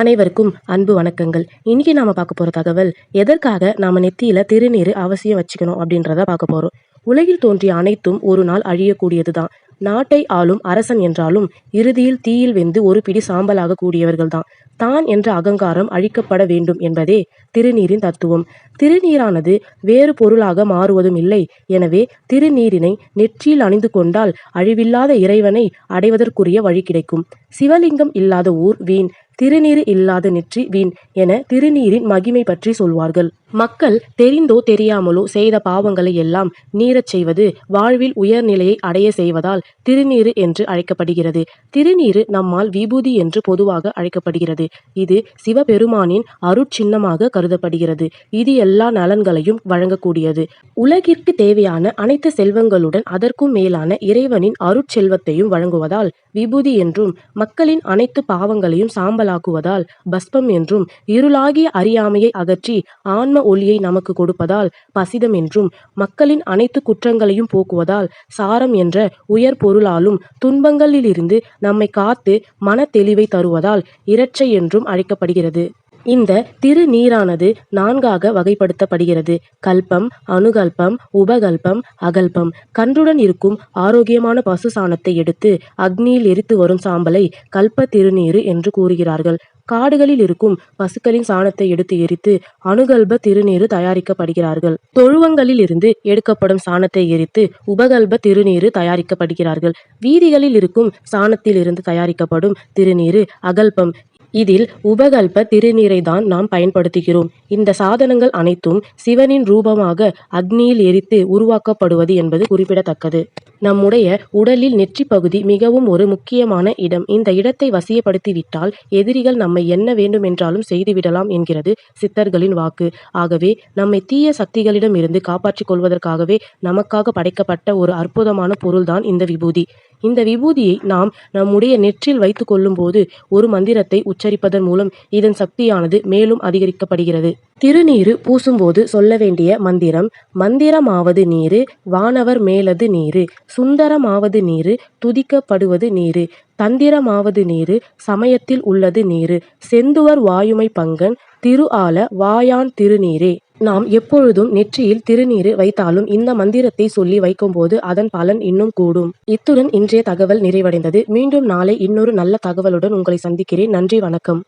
அனைவருக்கும் அன்பு வணக்கங்கள். இன்னைக்கு நாம பார்க்க போற தகவல் எதற்காக நாம நெத்தியில திருநீர் அவசியம் வச்சுக்கணும் அப்படின்றத பார்க்க போறோம். உலகில் தோன்றிய அனைத்தும் ஒரு நாள் அழியக்கூடியதுதான். நாட்டை ஆளும் அரசன் என்றாலும் இறுதியில் தீயில் வெந்து ஒரு பிடி சாம்பலாக கூடியவர்கள்தான். தான் என்ற அகங்காரம் அழிக்கப்பட வேண்டும் என்பதே திருநீரின் தத்துவம். திருநீரானது வேறு பொருளாக மாறுவதும் இல்லை. எனவே திருநீரினை நெற்றியில் அணிந்து கொண்டால் அழிவில்லாத இறைவனை அடைவதற்குரிய வழி கிடைக்கும். சிவலிங்கம் இல்லாத ஊர் வீண். திருநீறு இல்லாத நெற்றி வீண் என திருநீரின் மகிமை பற்றி சொல்வார்கள். மக்கள் தெரிந்தோ தெரியாமலோ செய்த பாவங்களை எல்லாம் நீரச் செய்வது வாழ்வில் உயர்நிலையை அடைய செய்வதால் திருநீறு என்று அழைக்கப்படுகிறது. திருநீறு நம்மால் விபூதி என்று பொதுவாக அழைக்கப்படுகிறது. இது சிவபெருமானின் அருட்சின்னமாக கருதப்படுகிறது. இது எல்லா நலன்களையும் வழங்கக்கூடியது. உலகிற்கு தேவையான அனைத்து செல்வங்களுடன் அதற்கும் மேலான இறைவனின் அருட்செல்வத்தையும் வழங்குவதால் விபூதி என்றும் மக்களின் அனைத்து பாவங்களையும் சாம்பலாக்குவதால் பஸ்பம் என்றும் இருளாகிய அறியாமையை அகற்றி ஆன்ம ஒளியை நமக்கு கொடுப்பதால் பசிதம் என்றும் மக்களின் அனைத்து குற்றங்களையும் போக்குவதால் சாரம் என்ற உயர் பொருளாலும் துன்பங்களிலிருந்து நம்மை காத்து மன தெளிவை தருவதால் இரட்சை என்றும் அழைக்கப்படுகிறது. இந்த திருநீரானது நான்காக வகைப்படுத்தப்படுகிறது. கல்பம் அணுகல்பம் உபகல்பம் அகல்பம். கன்றுடன் இருக்கும் ஆரோக்கியமான பசு சாணத்தை எடுத்து அக்னியில் எரித்து வரும் சாம்பலை கல்ப திருநீரு என்று கூறுகிறார்கள். காடுகளில் இருக்கும் பசுக்களின் சாணத்தை எடுத்து எரித்து அணுகல்ப திருநீரு தயாரிக்கப்படுகிறார்கள். தொழுவங்களில் இருந்து எடுக்கப்படும் சாணத்தை எரித்து உபகல்ப திருநீரு தயாரிக்கப்படுகிறார்கள். வீதிகளில் இருக்கும் சாணத்தில் இருந்து தயாரிக்கப்படும் திருநீரு அகல்பம் இதில் உபகல்ப திருநீரை தான் நாம் பயன்படுத்துகிறோம். இந்த சாதனங்கள் அனைத்தும் சிவனின் ரூபமாக அக்னியில் எரித்து உருவாக்கப்படுவது என்பது குறிப்பிடத்தக்கது. நம்முடைய உடலில் நெற்றி பகுதி மிகவும் ஒரு முக்கியமான இடம். இந்த இடத்தை வசியப்படுத்திவிட்டால் எதிரிகள் நம்மை என்ன வேண்டுமென்றாலும் செய்துவிடலாம் என்கிறது சித்தர்களின் வாக்கு. ஆகவே நம்மை தீய சக்திகளிடம் இருந்து காப்பாற்றிக் கொள்வதற்காகவே நமக்காக படைக்கப்பட்ட ஒரு அற்புதமான பொருள்தான் இந்த விபூதி. இந்த விபூதியை நாம் நம்முடைய நெற்றில் வைத்து கொள்ளும்போது ஒரு மந்திரத்தை உச்சரிப்பதன் மூலம் இதன் சக்தியானது மேலும் அதிகரிக்கப்படுகிறது. திருநீரு பூசும்போது சொல்ல வேண்டிய மந்திரம் மந்திரமாவது நீரு வானவர் மேலது நீரு சுந்தரமாவது நீரு துதிக்கப்படுவது நீரு தந்திரமாவது நீரு சமயத்தில் உள்ளது நீரு செந்துவர் வாயுமை பங்கன் திரு ஆல வாயான் திருநீரே. நாம் எப்பொழுதும் நெற்றியில் திருநீறு வைத்தாலும் இந்த மந்திரத்தை சொல்லி வைக்கும்போது அதன் பலன் இன்னும் கூடும். இத்துடன் இன்றைய தகவல் நிறைவடைந்தது. மீண்டும் நாளை இன்னொரு நல்ல தகவலுடன் உங்களை சந்திக்கிறேன். நன்றி வணக்கம்.